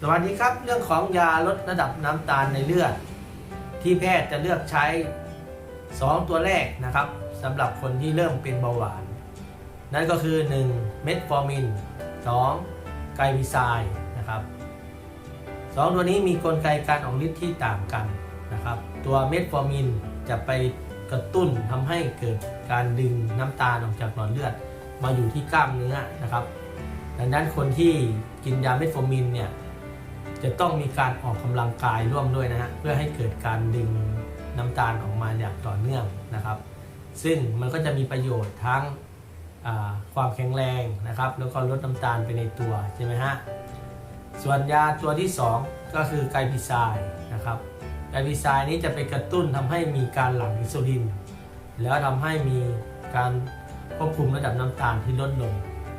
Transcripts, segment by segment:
สวัสดีครับ เรื่องของยาลดระดับน้ำตาลในเลือด ที่แพทย์จะเลือกใช้ 2 ตัวแรกนะครับสำหรับคนที่เริ่มเป็นเบาหวาน นั่นก็คือ 1. เมทฟอร์มิน 2. ไกลวิไซด์นะครับสองตัวนี้มีกลไกการออกฤทธิ์ที่ต่างกันนะครับ ตัวเมทฟอร์มินจะไปกระตุ้นทำให้เกิดการดึงน้ำตาลออกจากหลอดเลือด มาอยู่ที่กล้ามเนื้อนะครับ ดังนั้นคนที่กินยาเมทฟอร์มินเนี่ย จะต้องมีการออกกำลังกายร่วมด้วยนะฮะเพื่อให้เกิดการดึงน้ำตาลออกมาอย่างต่อเนื่องนะครับ ซึ่งมันก็จะมีประโยชน์ทั้งความแข็งแรงนะครับ แล้วก็ลดน้ำตาลไปในตัวใช่ไหมฮะส่วนยาตัวที่ 2 ก็คือไกลพิไซด์นะครับไกลพิไซด์นี้จะไปกระตุ้นทำให้มีการหลั่งอินซูลิน แล้วทำให้มีการควบคุมระดับน้ำตาลที่ลดลง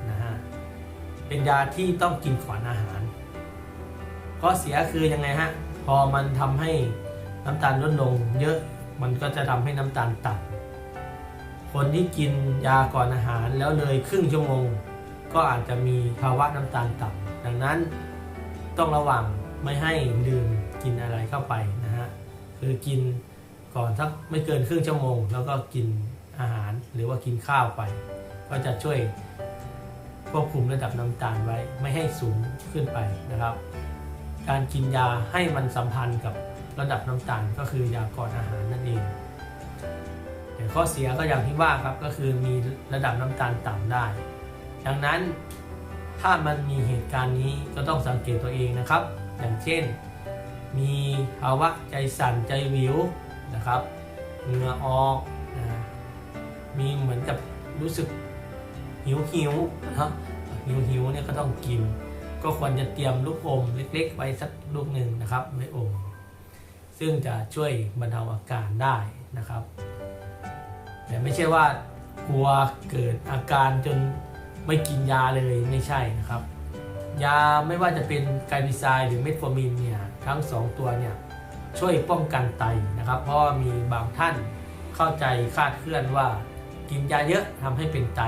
นะฮะเป็นยาที่ต้องกินก่อนอาหาร ข้อเสียคือยังไงฮะ พอมันทำให้น้ำตาลลดลง เยอะมันก็จะทำให้น้ำตาลต่ำคนที่กินยาก่อนอาหารแล้วเลยครึ่งชั่วโมง ก็อาจจะมีภาวะน้ำตาลต่ำดังนั้นต้องระวังไม่ให้ดื่มกินอะไรเข้าไปนะฮะคือกินก่อนสักไม่เกินครึ่งชั่วโมง แล้วก็กินอาหารหรือว่ากินข้าวไป ก็จะช่วยควบคุมระดับน้ำตาลไว้ไม่ให้สูงขึ้นไปนะครับ การกินยาให้มันสัมพันธ์กับระดับน้ำตาลก็คือยาก่อนอาหารนั่นเองแต่ข้อเสียก็อย่างที่ว่าครับก็คือมีระดับน้ำตาลต่ำได้ ดังนั้นถ้ามันมีเหตุการณ์นี้ก็ต้องสังเกตตัวเองนะครับ อย่างเช่น มีภาวะใจสั่นใจวิวนะครับเหงื่อออกนะมีเหมือนกับรู้สึกหิวหิวนะหิวหิวเนี่ยก็ต้องกิน ก็ควรจะเตรียมลูกอมเล็ก ๆ ไว้สักลูกหนึ่งนะครับไว้อมซึ่งจะช่วยบรรเทาอาการได้นะครับ แต่ไม่ใช่ว่ากลัวเกิดอาการจนไม่กินยาเลยไม่ใช่นะครับ ยาไม่ว่าจะเป็นไกลบิไซด์หรือเมทฟอร์มินเนี่ยทั้ง 2 ตัวเนี่ยช่วยป้องกันไตนะครับ เพราะมีบางท่านเข้าใจคาดเคลื่อนว่ากินยาเยอะทำให้เป็นไต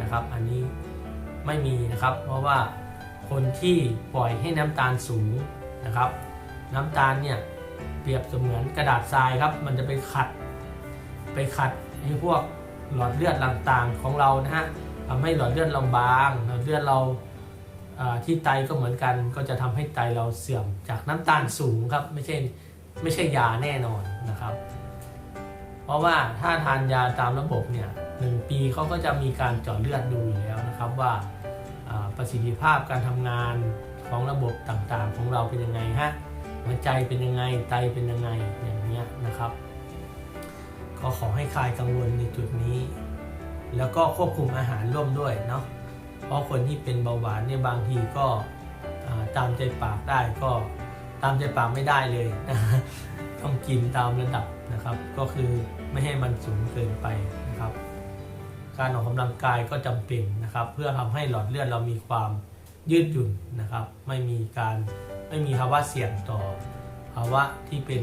นะครับ อันนี้ไม่มีนะครับ เพราะว่า คนที่ปล่อยให้น้ำตาลสูงนะครับ น้ำตาลเนี่ยเปรียบเสมือนกระดาษทรายครับ มันจะไปขัด ไปขัดให้พวกหลอดเลือดต่างๆของเรานะฮะทำให้หลอดเลือดเราบาง หลอดเลือดเราที่ไตก็เหมือนกัน ก็จะทำให้ไตเราเสื่อมจากน้ำตาลสูงครับ ไม่ใช่ไม่ใช่ยาแน่นอนนะครับ เพราะว่าถ้าทานยาตามระบบเนี่ยหนึ่งปีเขาก็จะมีการเจาะเลือดดูอยู่แล้วนะครับว่า ประสิทธิภาพการทำงานของระบบต่างๆ ของเราเป็นยังไงฮะหัวใจเป็นยังไงไตเป็นยังไงอย่างเนี้ยนะครับ ก็ขอให้คลายกังวลในจุดนี้ แล้วก็ควบคุมอาหารร่วมด้วยเนาะเพราะคนที่เป็นเบาหวานเนี่ยบางทีก็ตามใจปากได้ก็ตามใจปากไม่ได้เลยนะต้องกินตามระดับนะครับ ก็คือไม่ให้มันสูงเกินไป การออกกำลังกายก็จำเป็นนะครับ เพื่อทำให้หลอดเลือดเรามีความยืดหยุ่นนะครับ ไม่มีการไม่มีภาวะเสี่ยงต่อภาวะที่เป็น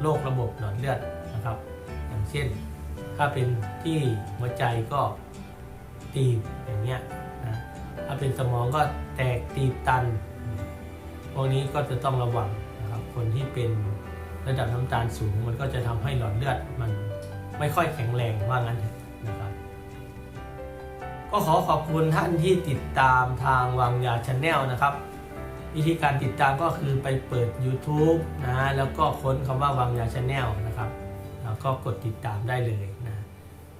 โรคระบบหลอดเลือดนะครับ อย่างเช่น ถ้าเป็นที่หัวใจก็ตีบอย่างเงี้ยนะถ้าเป็นสมองก็แตกตีบตัน พวกนี้ก็จะต้องระวังนะครับ คนที่เป็นระดับน้ำตาลสูง มันก็จะทำให้หลอดเลือดมันไม่ค่อยแข็งแรงว่างั้น ก็ขอขอบคุณท่านที่ติดตามทางวังยาชาแนลนะครับ วิธีการติดตามก็คือไปเปิด YouTube นะแล้วก็ค้นคำว่าวังยาชาแนลนะครับแล้วก็กดติดตามได้เลยนะ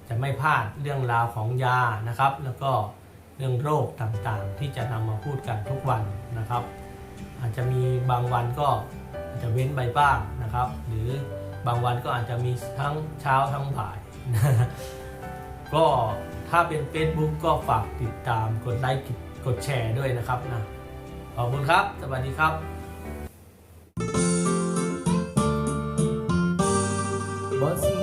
จะไม่พลาดเรื่องราวของยานะครับ แล้วก็เรื่องโรคต่างๆ ที่จะนำมาพูดกันทุกวันนะครับ อาจจะมีบางวันก็อาจจะเว้นไปบ้างนะครับ หรือบางวันก็อาจจะมีทั้งเช้าทั้งบ่าย ก็ ถ้าเป็น Facebook ก็ฝากติดตามกดไลค์กดแชร์ด้วยนะครับนะขอบคุณครับ สวัสดีครับบอสิ